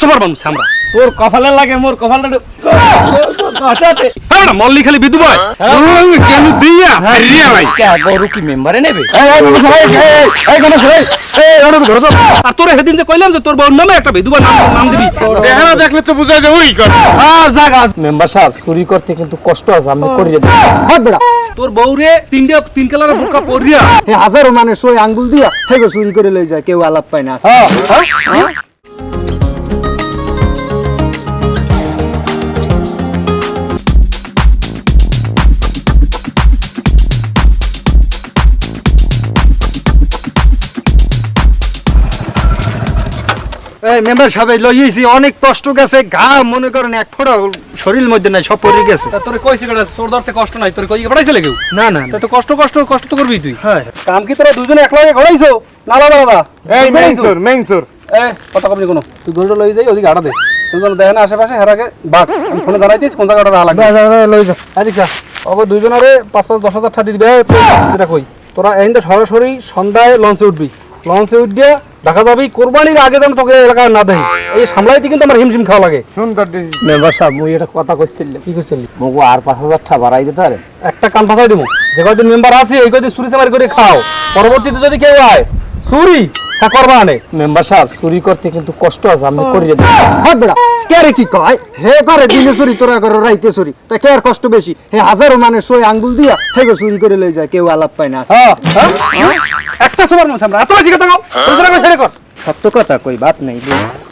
Super মানুষ আমরা তোর কপালে লাগে মোর কপালটা হ্যাঁ না মল্লি খালি বিদু ভাই কেন দিয়া হারিয়া ভাই। কে গরু কি মেম্বারে নেবে? আর তোরে সেদিন যে কইলাম যে তোর বউর নামে একটা বিধবা নাম নাম দিবি। চেহারা দেখলে তো বুঝা যায় ওই কর মেম্বার সাহেব চুরি করতে কিন্তু কষ্ট আছে আমি করিয়ে দেব। হাত বেড়া তোর বউরে তিনটা তিন পরিয়া। হাজারো মানে আঙ্গুল দিয়া হেগো চুরি করে লই যায় কেউ আলাপ পায় না। এই মেম্বার সাহেব লইয়েছি অনেক কষ্ট গেছে ঘা মনে করেন এক ফোঁটা শরীর মধ্যে নাই সব পড়ে গেছে। তা তোরে কইছি তোর ধরতে কষ্ট নাই তোর কই পড়াইছিলে কেউ না না তা তো কষ্ট কষ্ট কষ্ট তো করবি তুই। হ্যাঁ। কাম কি তোরা দুজনে একলগে ঘড়াইছো না আলাদা আলাদা এই? মেংসুর মেংসুর এ কথা কবনি কোনো। তুই গরুটা লই যাই ওদিকে আড়া দে। তুমি যেন দেখে না আশেপাশে হেরাকে বাঘ। আমি ফোনে জানাইতিস কোন জায়গাটা রাহা লাগবে। লই যা। ঠিক আছে ওকে দুইজনারে পাঁচ পাঁচ দশ হাজার টাকা দিবে। যেটা কই তোরা এই সরাসরি সন্ধ্যায় লঞ্চে উঠবি। লঞ্চে উঠবে দেখা যাবি কোরবানির আগে যেন তোকে এলাকায় না দেয়। এই সামলাইতে কিন্তু আমার হিমশিম খাওয়া লাগে। সুন্দর ডিসি মেম্বার সাহেব মুই এটা কথা কইছিলাম। কি করছিলি মগু আর পাঁচ হাজার টাকা বাড়াই দিতে পারেন? একটা কান ফাঁসাই দেবো যে কয়দিন মেম্বার আছে এই কয়দিন চুরি চামারি করে খাও। পরবর্তীতে যদি কেউ আয় চুরি হ্যাঁ করবা আনে। মেম্বার সাহেব চুরি করতে কিন্তু কষ্ট আছে আমি করিয়ে দেব হাত বেড়া কে রে কি কয়? হে করে দিনে চুরি তোরা করে রাইতে চুরি তা কে আর কষ্ট বেশি? হে হাজারো মানে সই আঙ্গুল দিয়া হেগো চুরি করে লই যায় কেউ আলাপ পায় না। হ্যাঁ হ্যাঁ? একটা সুপার মাছ আমরা। এত বেশি কথা কও? দুজনে করে ছেড়ে কর। সত্য কথা কই বাত নাই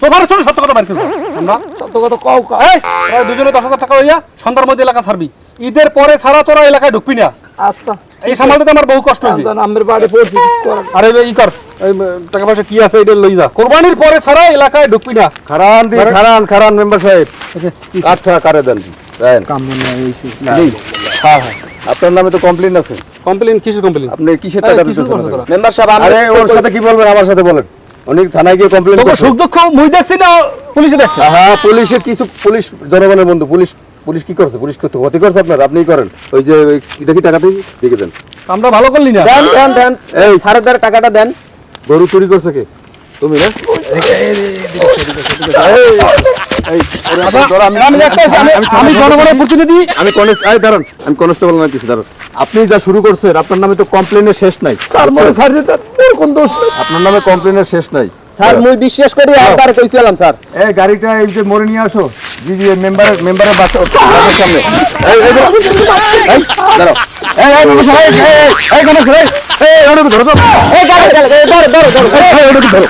সোফার ছোট সত্য কথা বাইর করব। আমরা সত্য কথা কও কা এই তোরা দুজনে দশ হাজার টাকা লইয়া সন্ধ্যার মধ্যে এলাকা ছাড়বি। ঈদের পরে ছাড়া তোরা এলাকায় ঢুকবি না। আচ্ছা এই সামালতে আমার বহু কষ্ট হবে আমার বাড়ি পড়ছি আরে ই কর। এই টাকা পয়সা কি আছে এটা লই যা। কোরবানির পরে ছাড়া এলাকায় ঢুকবি না। খারান দি খারান খারান মেম্বার সাহেব। কাজটা কারে দেন? দেন। কাম মনে হইছে জি। হ্যাঁ হ্যাঁ। আপনার নামে তো কমপ্লেন আছে। কমপ্লেন কিসের কমপ্লেন আপনি কিসের টাকা দিতেছেন মেম্বার সাহেব আরে ওর সাথে কি বলবেন? আমার সাথে বলেন। থানায় গিয়ে কমপ্লেন সুখ দুঃখ মুই দেখছি না পুলিশে দেখছে। হ্যাঁ পুলিশের কিছু পুলিশ জনগণের বন্ধু পুলিশ পুলিশ কি করছে? পুলিশ করতে ক্ষতি করছে আপনার? আপনিই করেন। ওই যে দেখি টাকা দিই দেখে দেন? আমরা ভালো করলি না। দেন দেন দেন। এই সাড়ে দেড় টাকাটা দেন। গরু চুরি করছে কে? তুমি না এই, ওরে আচ্ছা, ধরো, আমি- আমি দেখতেছি, আমি- আমি জনগণের প্রতিনিধি আমি কনস্ট এই দাঁড়ান আমি কনস্টেবল নাইতেছি দাঁড়ান আপনি যা শুরু করছেন আপনার নামে তো কমপ্লেনের শেষ নাই মনে কোন দোষ। আপনার নামে কমপ্লেনের শেষ নাই স্যার মুই বিশ্বাস করি কইছিলাম স্যার এই গাড়িটা এই যে মোড়ে নিয়ে আসো জি জি মেম্বারের বাসা সামনে এই এই দাঁড়াও। এই এই এই এই এই, এই গণেশ ভাই এই ওটাকে ধরো তো এই গাড়ি গাড়ি ধরো ধরো